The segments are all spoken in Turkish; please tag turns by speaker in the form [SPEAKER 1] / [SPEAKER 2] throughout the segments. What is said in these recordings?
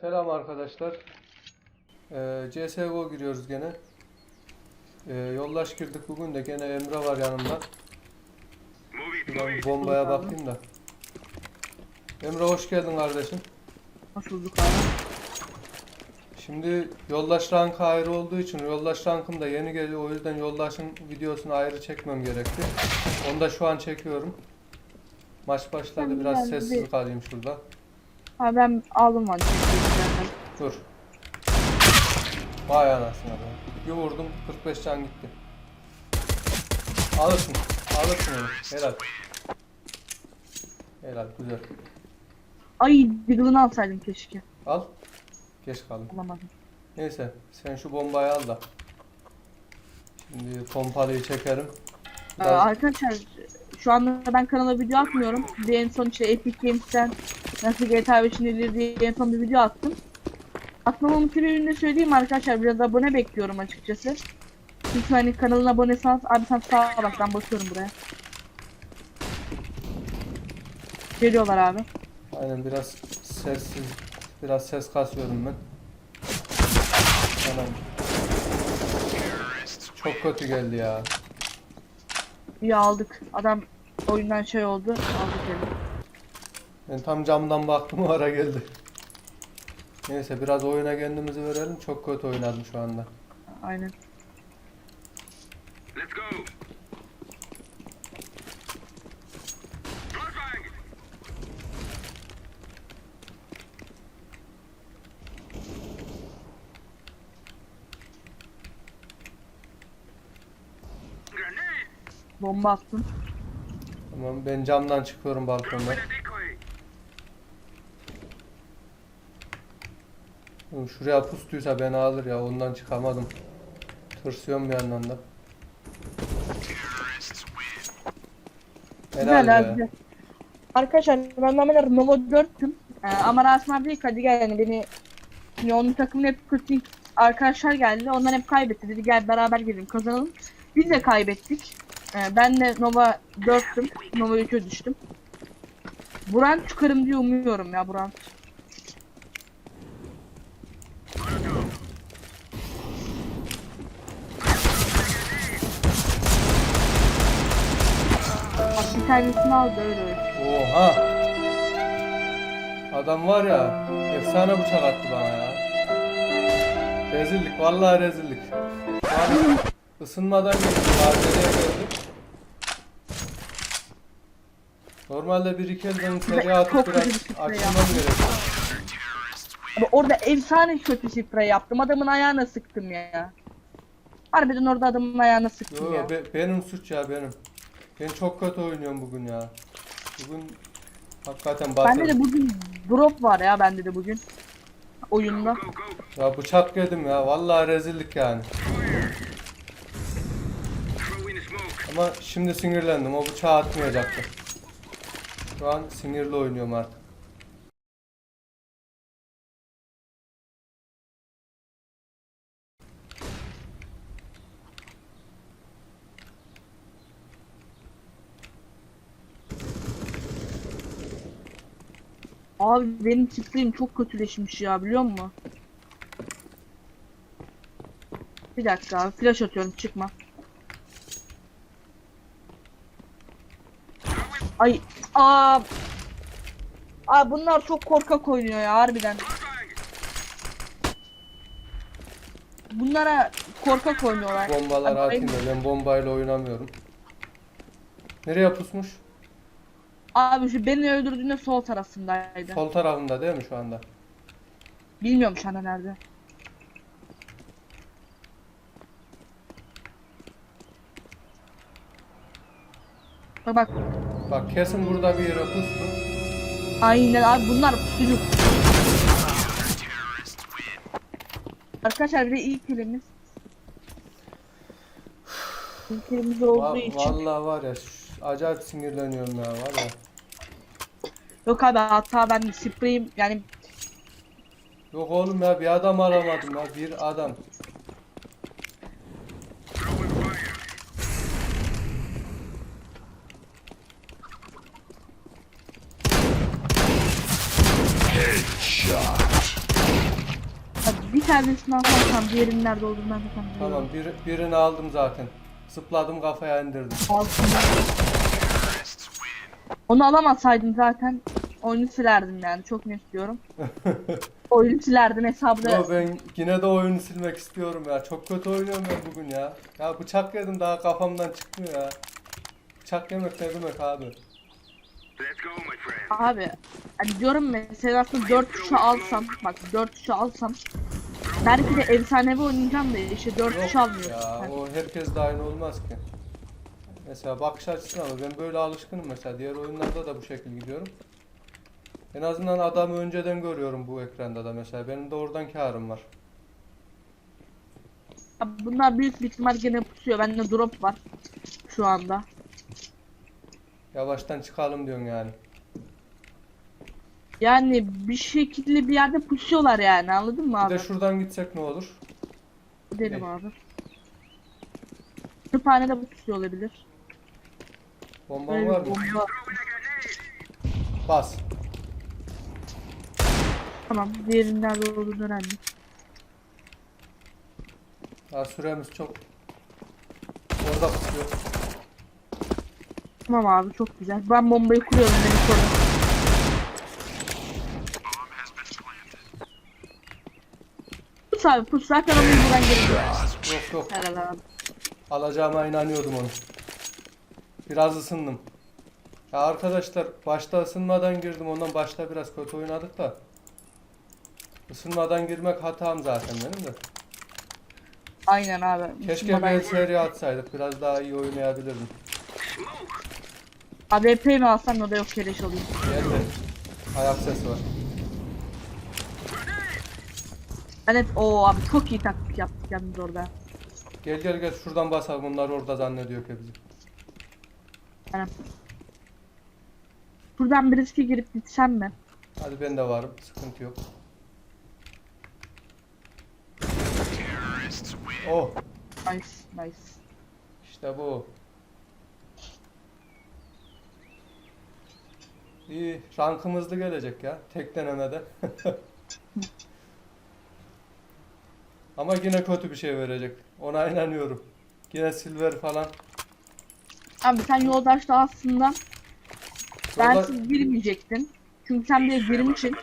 [SPEAKER 1] Selam arkadaşlar. Ee, CSGO giriyoruz gene. Ee, yollaş girdik bugün de gene Emre var yanımda. Ben bombaya bakayım da. Emre hoş geldin kardeşim.
[SPEAKER 2] Hoş bulduk abi.
[SPEAKER 1] Şimdi yoldaş rankı ayrı olduğu için yoldaş rankım da yeni geliyor. O yüzden yoldaşın videosunu ayrı çekmem gerekti. Onu da şu an çekiyorum. Maç başladı biraz sessiz kalayım şurada.
[SPEAKER 2] Abi ben aldım hadi.
[SPEAKER 1] Dur. Vay anasını be. Bir vurdum 45 can gitti. Alırsın. Alırsın onu. Helal. Helal güzel.
[SPEAKER 2] Ay Diggle'ını alsaydım keşke.
[SPEAKER 1] Al. Geç kaldım.
[SPEAKER 2] Alamadım.
[SPEAKER 1] Neyse sen şu bombayı al da. Şimdi pompalıyı çekerim.
[SPEAKER 2] Ee, arkadaşlar şu anda ben kanala video atmıyorum. Bir en son işte Epic Games'ten nasıl GTA 5'in ileri diye en son bir video attım. Atmamamın sebebini de söyleyeyim arkadaşlar. Biraz abone bekliyorum açıkçası. Çünkü hani kanalın abonesi az. Abi sen sağa bak ben bakıyorum buraya. Geliyorlar abi.
[SPEAKER 1] Aynen biraz sessiz, biraz ses kasıyorum ben. Anam. Çok kötü geldi ya.
[SPEAKER 2] İyi aldık. Adam oyundan şey oldu. Aldık eli.
[SPEAKER 1] Ben tam camdan baktım o ara geldi. Neyse biraz oyuna kendimizi verelim. Çok kötü oynadım şu anda.
[SPEAKER 2] Aynen.
[SPEAKER 3] Let's go.
[SPEAKER 2] Bomba attım.
[SPEAKER 1] Tamam ben camdan çıkıyorum balkonda. Oğlum Şuraya pustuysa beni alır ya ondan çıkamadım. Tırsıyorum bir yandan da. Helal
[SPEAKER 2] Güzel
[SPEAKER 1] be.
[SPEAKER 2] abi. Arkadaşlar ben normalde Nova 4'tüm. Ee, ama Rasim abi ilk hadi gel yani beni yani onun takımın hep kötü arkadaşlar geldi. Onlar hep kaybetti. Dedi gel beraber girelim kazanalım. Biz de kaybettik. Ee, ben de Nova 4'tüm. Nova 3'e düştüm. Buran çıkarım diye umuyorum ya Buran. Bak bir tanesini aldı öyle öyle.
[SPEAKER 1] Oha. Adam var ya efsane bıçak attı bana ya. Rezillik vallahi rezillik. Yani ısınmadan. Arzeleye geldim. Normalde bir iki elden seri atıp biraz
[SPEAKER 2] kötü bir sprey
[SPEAKER 1] açılmam gerekiyor.
[SPEAKER 2] Abi orada efsane kötü sprey yaptım. Adamın ayağına sıktım ya. Harbiden orada adamın ayağına sıktım
[SPEAKER 1] Yo,
[SPEAKER 2] ya.
[SPEAKER 1] be- benim suç ya benim. Ben çok kötü oynuyorum bugün ya. Bugün hakikaten
[SPEAKER 2] Bende
[SPEAKER 1] batırdım.
[SPEAKER 2] de bugün drop var ya bende de bugün. Oyunda.
[SPEAKER 1] Ya bıçak yedim ya. Vallahi rezillik yani. Ama şimdi sinirlendim. O bıçağı atmayacaktı. Şu an sinirli oynuyorum artık.
[SPEAKER 2] Abi benim spreym çok kötüleşmiş ya biliyor musun? Bir dakika abi flash atıyorum çıkma. Ay aa Aa bunlar çok korkak oynuyor ya harbiden. Bunlara korkak oynuyorlar.
[SPEAKER 1] Bombalar atayım ben bombayla oynamıyorum. Nereye pusmuş?
[SPEAKER 2] Abi şu beni öldürdüğünde sol tarafındaydı.
[SPEAKER 1] Sol tarafında değil mi şu anda?
[SPEAKER 2] Bilmiyorum şu anda nerede. Bak bak.
[SPEAKER 1] Bak kesin burada bir yere pustu.
[SPEAKER 2] Aynen abi bunlar çocuk. Arkadaşlar bir de ilk elimiz. İlk elimiz olduğu
[SPEAKER 1] Va-
[SPEAKER 2] için.
[SPEAKER 1] vallahi var ya acayip sinirleniyorum ya var ya.
[SPEAKER 2] Yok abi hatta ben spreyim yani
[SPEAKER 1] Yok oğlum ya bir adam alamadım ya bir adam.
[SPEAKER 3] Fire.
[SPEAKER 4] Headshot.
[SPEAKER 2] tanesini alsam diğerinin nerede olduğunu ben zaten
[SPEAKER 1] Tamam bir, birini aldım zaten. Zıpladım kafaya indirdim.
[SPEAKER 2] Altında. Onu alamasaydım zaten oyunu silerdim yani çok ne istiyorum. oyunu silerdim hesabı.
[SPEAKER 1] Yo, ben yine de oyunu silmek istiyorum ya. Çok kötü oynuyorum ben bugün ya. Ya bıçak yedim daha kafamdan çıkmıyor ya. Bıçak yemek ne demek abi?
[SPEAKER 2] Abi hani diyorum mesela aslında 4 tuşu alsam bak 4 tuşu alsam belki de efsanevi oynayacağım da işte 4
[SPEAKER 1] Yok
[SPEAKER 2] tuşu almıyorum.
[SPEAKER 1] ya
[SPEAKER 2] Ben.
[SPEAKER 1] o herkes de aynı olmaz ki. Mesela bakış açısına ama ben böyle alışkınım mesela diğer oyunlarda da bu şekilde gidiyorum. En azından adamı önceden görüyorum bu ekranda da mesela benim de oradan karım var.
[SPEAKER 2] Abi Bunlar büyük bir ihtimal gene pusuyor. Bende drop var şu anda.
[SPEAKER 1] Yavaştan çıkalım diyorsun yani.
[SPEAKER 2] Yani bir şekilde bir yerde pusuyorlar yani anladın mı
[SPEAKER 1] Bir
[SPEAKER 2] abi?
[SPEAKER 1] de şuradan gitsek ne olur?
[SPEAKER 2] Gidelim
[SPEAKER 1] Ne?
[SPEAKER 2] abi. Kütüphanede pusuyor olabilir.
[SPEAKER 1] Bomban
[SPEAKER 2] Böyle
[SPEAKER 1] var
[SPEAKER 2] bir
[SPEAKER 1] mı?
[SPEAKER 2] bomba var.
[SPEAKER 1] Bas.
[SPEAKER 2] Tamam diğerinin nerede olduğunu öğrendim.
[SPEAKER 1] Ya süremiz çok. Orada pusuyor.
[SPEAKER 2] Tamam abi çok güzel. Ben bombayı kuruyorum beni koru. Pus abi pus zaten onu buradan geliyor.
[SPEAKER 1] Yok yok.
[SPEAKER 2] Abi.
[SPEAKER 1] Alacağıma inanıyordum onu. Biraz ısındım. Ya arkadaşlar başta ısınmadan girdim ondan başta biraz kötü oynadık da. Isınmadan girmek hatam zaten benim de.
[SPEAKER 2] Aynen abi.
[SPEAKER 1] Keşke bir seri atsaydık biraz daha iyi oynayabilirdim.
[SPEAKER 2] AWP mi alsam o da yok keleş olayım.
[SPEAKER 1] Geldi. Ayak sesi var.
[SPEAKER 2] Evet o abi çok iyi taktik yaptık yalnız orada.
[SPEAKER 1] Gel gel gel şuradan basalım onlar orada zannediyor ki bizi.
[SPEAKER 2] Yani. Buradan bir riske girip gitsem mi?
[SPEAKER 1] Hadi ben de varım sıkıntı yok. Oh
[SPEAKER 2] Nice nice.
[SPEAKER 1] işte bu. İyi rankım hızlı gelecek ya tek denemede. Ama yine kötü bir şey verecek. Ona inanıyorum. Yine silver falan.
[SPEAKER 2] Abi sen yoldaşla aslında
[SPEAKER 1] Yolda-
[SPEAKER 2] bensiz girmeyecektin. Çünkü sen bir girmişsin.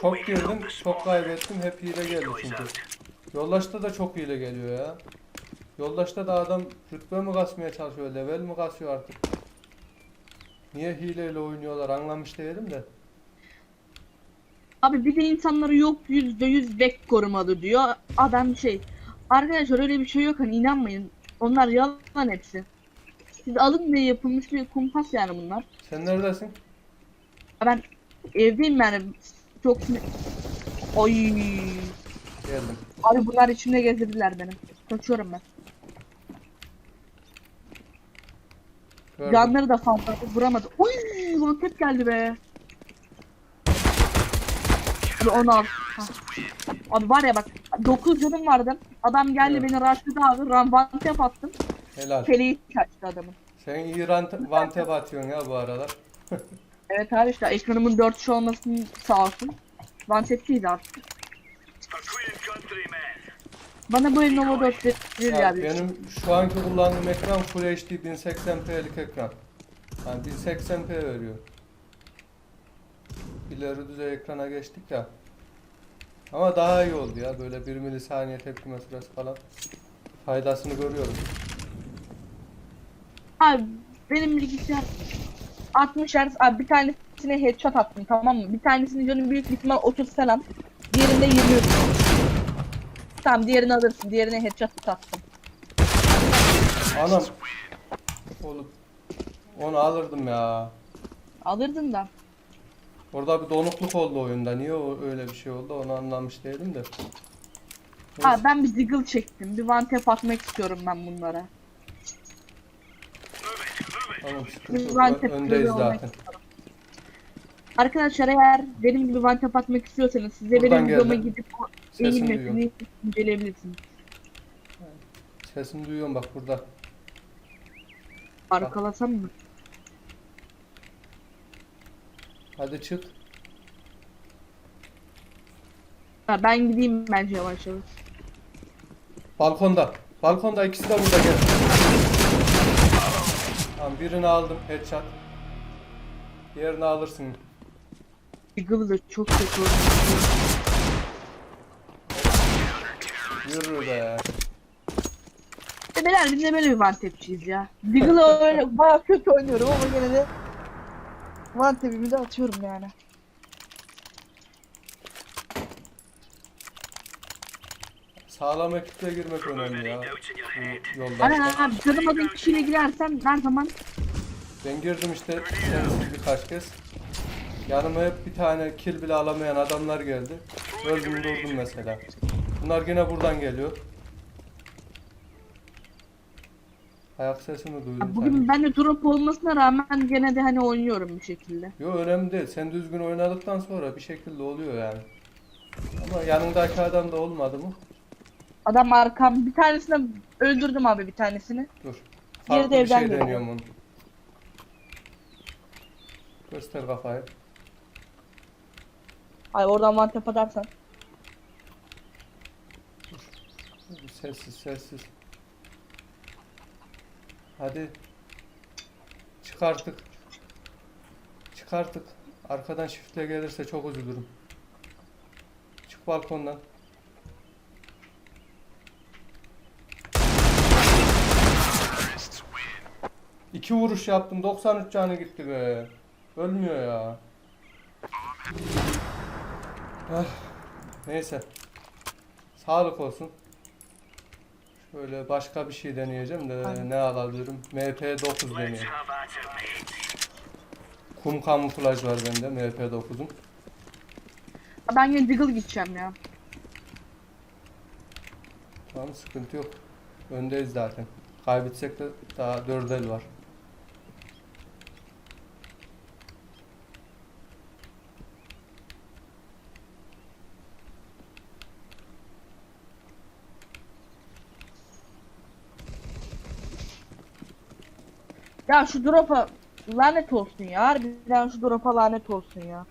[SPEAKER 1] Çok girdim, çok kaybettim. Hep hile geldi çünkü. Yoldaşta da çok hile geliyor ya. Yoldaşta da adam rütbe mi kasmaya çalışıyor, level mi kasıyor artık. Niye hileyle oynuyorlar anlamış değilim de.
[SPEAKER 2] Abi bir de insanları yok yüzde yüz bek korumalı diyor. Adam şey. Arkadaşlar öyle bir şey yok hani inanmayın. Onlar yalan hepsi. Siz alın diye yapılmış bir kumpas yani bunlar.
[SPEAKER 1] Sen neredesin?
[SPEAKER 2] Ben evdeyim yani. Çok Oy.
[SPEAKER 1] Geldim.
[SPEAKER 2] Abi bunlar içimde gezdirdiler beni. Kaçıyorum ben.
[SPEAKER 1] Gördüm.
[SPEAKER 2] Canları da fazla vuramadı. Oy, roket geldi be. Abi onu al. Abi var ya bak 9 canım vardı. Adam geldi
[SPEAKER 1] Evet.
[SPEAKER 2] beni rushladı abi. Ram tap attım.
[SPEAKER 1] Helal.
[SPEAKER 2] Keleği kaçtı adamın.
[SPEAKER 1] Sen iyi rant- vante batıyorsun ya bu aralar.
[SPEAKER 2] Evet abi işte ekranımın 4 şu olmasını sağ olsun. One tap'tiydi artık. Bana bu el Nova 4 verir
[SPEAKER 1] Ya
[SPEAKER 2] ya.
[SPEAKER 1] benim şu anki kullandığım ekran Full HD 1080p'lik ekran. Yani 1080p veriyor. İleri düzey ekrana geçtik ya. Ama daha iyi oldu ya böyle 1 milisaniye tepkime süresi falan. Faydasını görüyorum.
[SPEAKER 2] Abi benim bilgisayar 60 Hz abi bir tanesine headshot attım tamam mı? Bir tanesinin canı büyük ihtimal 30 falan. Diğerinde 20. Tamam diğerini alırsın. Diğerine headshot attım.
[SPEAKER 1] Anam. Oğlum. Onu alırdım ya.
[SPEAKER 2] Alırdın da.
[SPEAKER 1] Orada bir donukluk oldu oyunda. Niye o öyle bir şey oldu onu anlamış değilim de.
[SPEAKER 2] Abi ben bir deagle çektim. Bir one tap atmak istiyorum ben bunlara.
[SPEAKER 1] Tamam sıkıntı yok. Ö-
[SPEAKER 2] tap
[SPEAKER 1] Öndeyiz
[SPEAKER 2] olmak
[SPEAKER 1] zaten.
[SPEAKER 2] Arkadaşlar eğer benim gibi one tap atmak istiyorsanız size
[SPEAKER 1] Buradan
[SPEAKER 2] benim videoma gidip o
[SPEAKER 1] Sesini duyuyorum.
[SPEAKER 2] eğilmesini inceleyebilirsiniz.
[SPEAKER 1] Sesini duyuyorum bak burada.
[SPEAKER 2] Arkalasam mı?
[SPEAKER 1] Hadi çık.
[SPEAKER 2] Ha, ben gideyim bence yavaş yavaş.
[SPEAKER 1] Balkonda. Balkonda ikisi de burada gel. Tamam birini aldım headshot. Diğerini alırsın.
[SPEAKER 2] Eagle da çok kötü oynuyor.
[SPEAKER 1] Yürü be.
[SPEAKER 2] Beyler biz de böyle bir one tapçiyiz ya. Deagle'ı öyle bayağı kötü oynuyorum ama gene de one tap'imi de atıyorum yani.
[SPEAKER 1] Sağlam ekiple girmek önemli ya. Bu
[SPEAKER 2] Aynen
[SPEAKER 1] Yoldaşlar.
[SPEAKER 2] abi tanımadığın kişiyle girersen her zaman
[SPEAKER 1] Ben girdim işte birkaç kez. Yanıma hep bir tane kill bile alamayan adamlar geldi. Öldüm durdum mesela. Bunlar yine buradan geliyor. Ayak sesini duydum
[SPEAKER 2] bugün
[SPEAKER 1] sanki.
[SPEAKER 2] ben de drop olmasına rağmen gene de hani oynuyorum bir şekilde.
[SPEAKER 1] Yo önemli değil. Sen düzgün oynadıktan sonra bir şekilde oluyor yani. Ama yanındaki adam da olmadı mı?
[SPEAKER 2] Adam arkam bir tanesini öldürdüm abi bir tanesini.
[SPEAKER 1] Dur.
[SPEAKER 2] Diğeri
[SPEAKER 1] Farklı
[SPEAKER 2] de
[SPEAKER 1] bir şey
[SPEAKER 2] geliyor.
[SPEAKER 1] deniyorum onu. Göster kafayı.
[SPEAKER 2] Ay oradan tap atarsan.
[SPEAKER 1] Sessiz sessiz. Hadi. Çıkarttık. Çıkarttık. Arkadan shiftle gelirse çok üzülürüm. Çık balkondan. İki vuruş yaptım. 93 canı gitti be. Ölmüyor ya. Ah, neyse. Sağlık olsun. Şöyle başka bir şey deneyeceğim de
[SPEAKER 2] Aynen.
[SPEAKER 1] ne alabilirim? MP9
[SPEAKER 3] Let's
[SPEAKER 1] deneyeyim. Kum kamuflaj var bende MP9'un.
[SPEAKER 2] Ha, Ben yine Deagle gideceğim ya.
[SPEAKER 1] Tamam sıkıntı yok. Öndeyiz zaten. Kaybetsek de daha 4 el var.
[SPEAKER 2] Ya şu drop'a lanet olsun ya. Harbiden şu drop'a lanet olsun ya.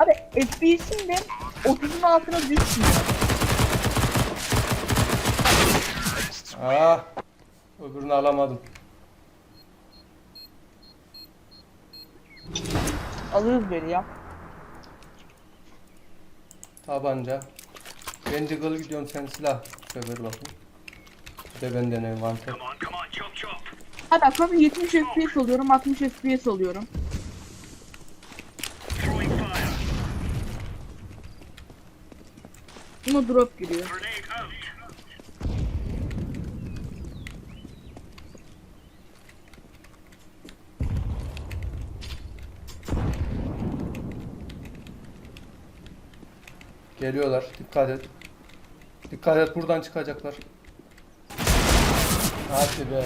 [SPEAKER 2] Abi FPS'in de 30'un altına düşmüyor.
[SPEAKER 1] Ah! Öbürünü alamadım.
[SPEAKER 2] Alırız beni ya.
[SPEAKER 1] Tabanca. Ben Deagle gidiyorum sen silah. Sever bakayım. Bir de ben deneyim one tap.
[SPEAKER 3] Come on, come on, chop chop.
[SPEAKER 2] Hadi akşam 70 FPS oluyorum, 60 FPS oluyorum. Buna drop giriyor.
[SPEAKER 1] Geliyorlar. Dikkat et. Dikkat et buradan çıkacaklar. Hadi be.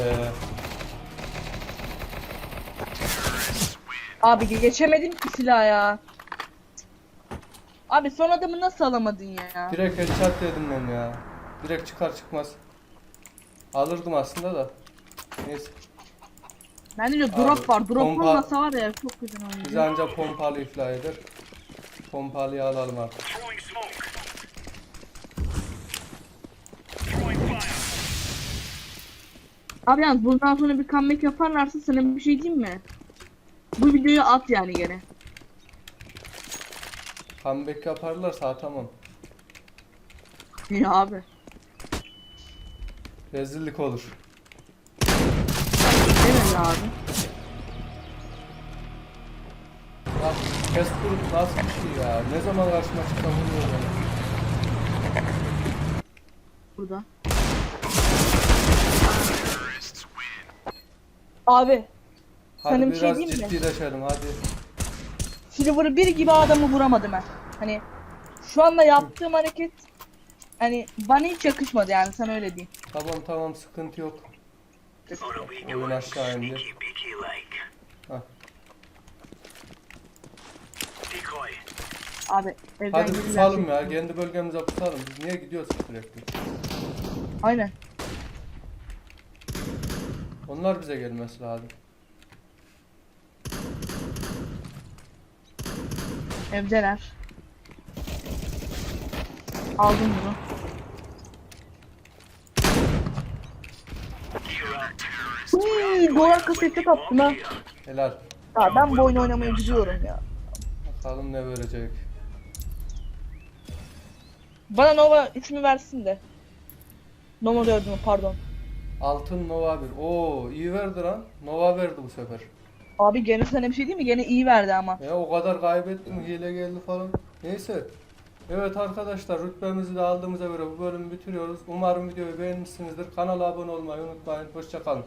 [SPEAKER 2] Abi geçemedim ki silah ya. Abi son adamı nasıl alamadın ya?
[SPEAKER 1] Direkt headshot dedim ben ya. Direkt çıkar çıkmaz. Alırdım aslında da. Neyse.
[SPEAKER 2] Bende de drop
[SPEAKER 1] Abi,
[SPEAKER 2] var. Drop
[SPEAKER 1] pompa-
[SPEAKER 2] olmasa var ya çok güzel
[SPEAKER 1] Bizi
[SPEAKER 2] oynayacağım.
[SPEAKER 1] ancak pompalı iflah eder. Pompalıyı alalım artık.
[SPEAKER 2] Abi yalnız bundan sonra bir comeback yaparlarsa sana bir şey diyeyim mi? Bu videoyu at yani gene.
[SPEAKER 1] Comeback yaparlarsa atamam.
[SPEAKER 2] Ya abi.
[SPEAKER 1] Rezillik olur.
[SPEAKER 2] Demedi abi.
[SPEAKER 1] Bak Fast food nasıl bir şey ya? Ne zaman karşıma çıkan beni.
[SPEAKER 2] Burada. Abi.
[SPEAKER 1] Hadi
[SPEAKER 2] Sana bir şey
[SPEAKER 1] biraz
[SPEAKER 2] diyeyim mi?
[SPEAKER 1] ciddileşelim hadi.
[SPEAKER 2] Silver bir gibi adamı vuramadım ben. Hani şu anda yaptığım hareket hani bana hiç yakışmadı yani sana öyle diyeyim.
[SPEAKER 1] Tamam tamam sıkıntı yok. Oyun aşağı indi. Hah.
[SPEAKER 2] Abi evden
[SPEAKER 1] Hadi pusalım
[SPEAKER 2] şey-
[SPEAKER 1] ya. Kendi bölgemize pusalım. Biz niye gidiyoruz sürekli?
[SPEAKER 2] Aynen.
[SPEAKER 1] Onlar bize gelmesi lazım.
[SPEAKER 2] Evdeler. Aldım bunu. Hımm, dolar kaseti kaptım ha.
[SPEAKER 1] Helal.
[SPEAKER 2] Ya ben bu oyunu oynamayı biliyorum ya.
[SPEAKER 1] Bakalım ne verecek.
[SPEAKER 2] Bana Nova ismi versin de. Nova diyordum pardon.
[SPEAKER 1] Altın Nova 1. Oo iyi verdi lan. Nova verdi bu sefer.
[SPEAKER 2] Abi gene sana bir şey değil mi? Gene iyi verdi ama.
[SPEAKER 1] Ya o kadar kaybettim hile geldi falan. Neyse. Evet arkadaşlar rütbemizi de aldığımıza göre bu bölümü bitiriyoruz. Umarım videoyu beğenmişsinizdir. Kanala abone olmayı unutmayın. Hoşçakalın.